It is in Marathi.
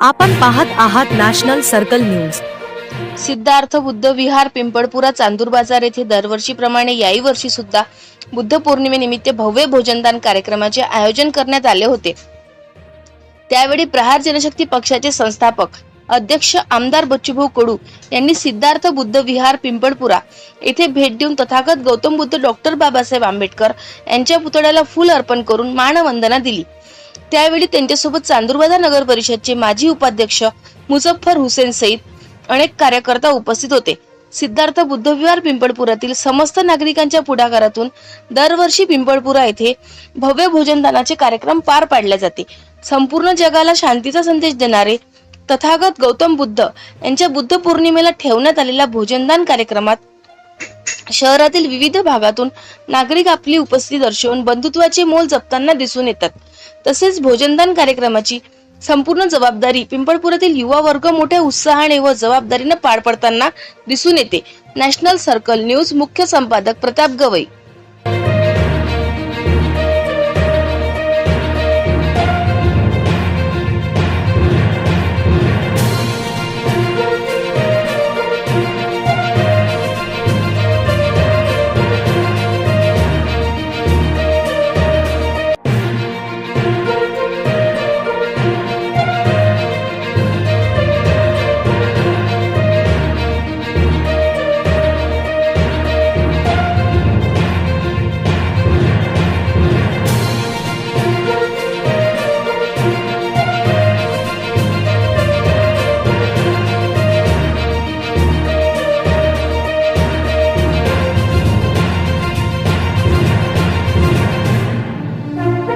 आपण पाहत आहात national circle news. Siddharth Buddha Vihar Pimpalpura Chandur Bazar येथे दरवर्षीप्रमाणे याही वर्षी सुद्धा बुद्ध पौर्णिमेनिमित्त भव्य भोजनदान कार्यक्रमाचे आयोजन करण्यात आले होते. त्यावेळी प्रहार जनशक्ती पक्षाचे संस्थापक अध्यक्ष आमदार बच्चूभाऊ कडू यांनी सिद्धार्थ बुद्ध विहार पिंपळपुरा येथे भेट देऊन तथागत गौतम बुद्ध डॉक्टर बाबासाहेब आंबेडकर यांच्या पुतळ्याला फुल अर्पण करून मानवंदना दिली. त्यावेळी त्यांच्यासोबत चांदूरबाजार नगर परिषदचे माजी उपाध्यक्ष मुझफ्फर हुसेन सईद अनेक कार्यकर्ता उपस्थित होते. सिद्धार्थ बुद्धविहार पिंपळपुरातील समस्त नागरिकांच्या पुढाकारातून दरवर्षी पिंपळपुरा येथे भव्य भोजनदानाचे कार्यक्रम पार पाडले जाते. संपूर्ण जगाला शांतीचा संदेश देणारे तथागत गौतम बुद्ध यांच्या बुद्ध पौर्णिमेला ठेवण्यात आलेल्या भोजनदान कार्यक्रमात शहरातील विविध भागातून नागरिक आपली उपस्थिती दर्शवून बंधुत्वाचे मोल जपताना दिसून येतात. तसेच भोजनदान कार्यक्रमाची संपूर्ण जबाबदारी पिंपळपुरातील युवा वर्ग मोठ्या उत्साहाने व जबाबदारीने पार पडताना दिसून येते. नॅशनल सर्कल न्यूज मुख्य संपादक प्रताप गवई.